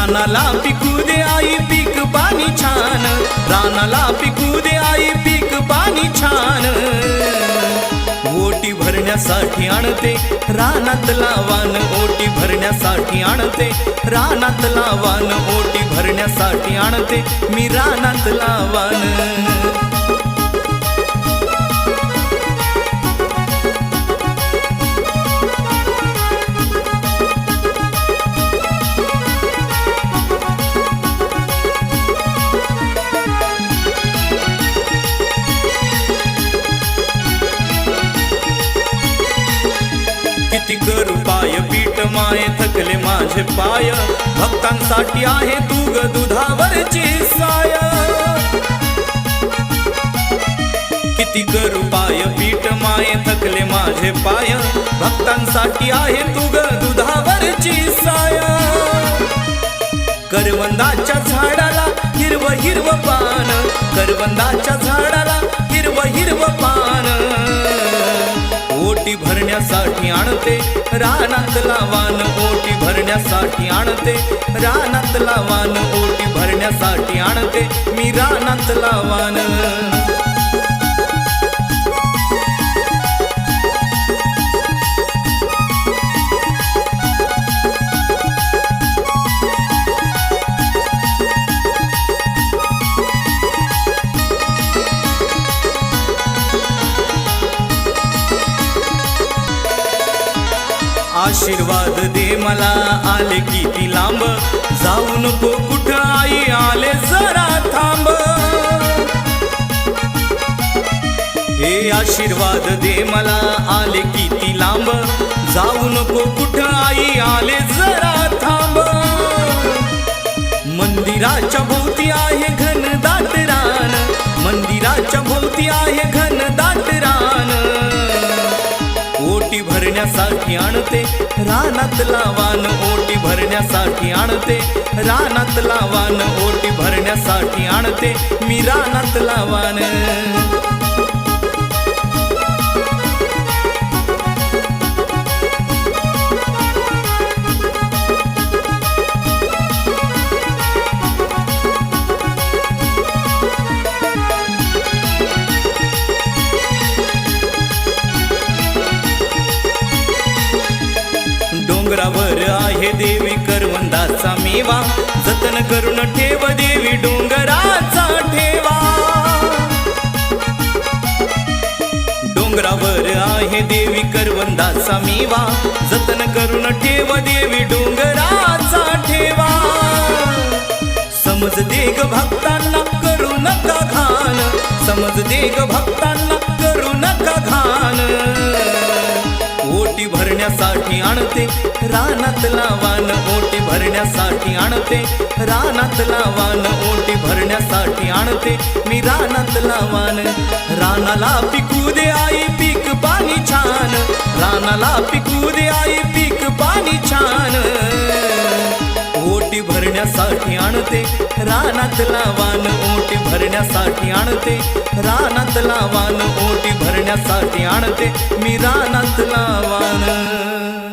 रानाला पिकू दे आई पीक पाणी छान. रानाला पिकू दे आई पीक पाणी छान. ओटी भरण्यासाठी आणते रानात लावान ओटी भरण्यासाठी आणते. रानात लावान ओटी भरण्यासाठी आणते मी रानात लावान. माये थकले माझे पाय. भक्तांसाठी आहे तू ग दुधावरची साय. किती करू पाय पीठ माये थकले माझे पाय. भक्तांसाठी आहे तू ग दुधावरची साय. करवंदाच्या झाडाला हिरव हिरव पान. करवंदाच्या झाडाला आणते. रानात वान ओटी भरण्यासाठी आणते. रानात वान ओटी भरण्यासाठी आणते. मी रानात वान आशीर्वाद दे मला. आले किती लांब? जाऊ नको कुठं आई? आले जरा थांब. हे आशीर्वाद दे मला. आले किती लांब? जाऊ नको कुठं आई? आले जरा थांब. मंदिराच्या भोवती आहे घन दाट रान. मंदिराच्या भोवती आहे भरण्यासाठी आणते. रानात लावान ओटी भरण्यासाठी आणते. रानात वान ओटी भरण्यासाठी आणते. मी रानात लावान. डोंगरावर आहे देवी करवंदाचा मेवा. जतन करून ठेव देवी डोंगराचा ठेवा. डोंगरावर आहे देवी करवंदाचा मेवा. जतन करून ठेव देवी डोंगराचा ठेवा. समज देग भक्तांना करू नका घाण. समज देग भक्तांना भरण्यासाठी आणते. रानात लावान ओटी भरण्यासाठी आणते. रानात लावान ओटी भरण्यासाठी आणते. मी रानात लावान. रानाला पिकू दे आई पीक पाणी छान. रानाला पिकू दे आई पीक पाणी छान. ओटी भरण्यासाठी आणते. रानात लावान ओटी भरण्यासाठी आणते. रानात लावान खाण्यासाठी आणते मी रानात लावान.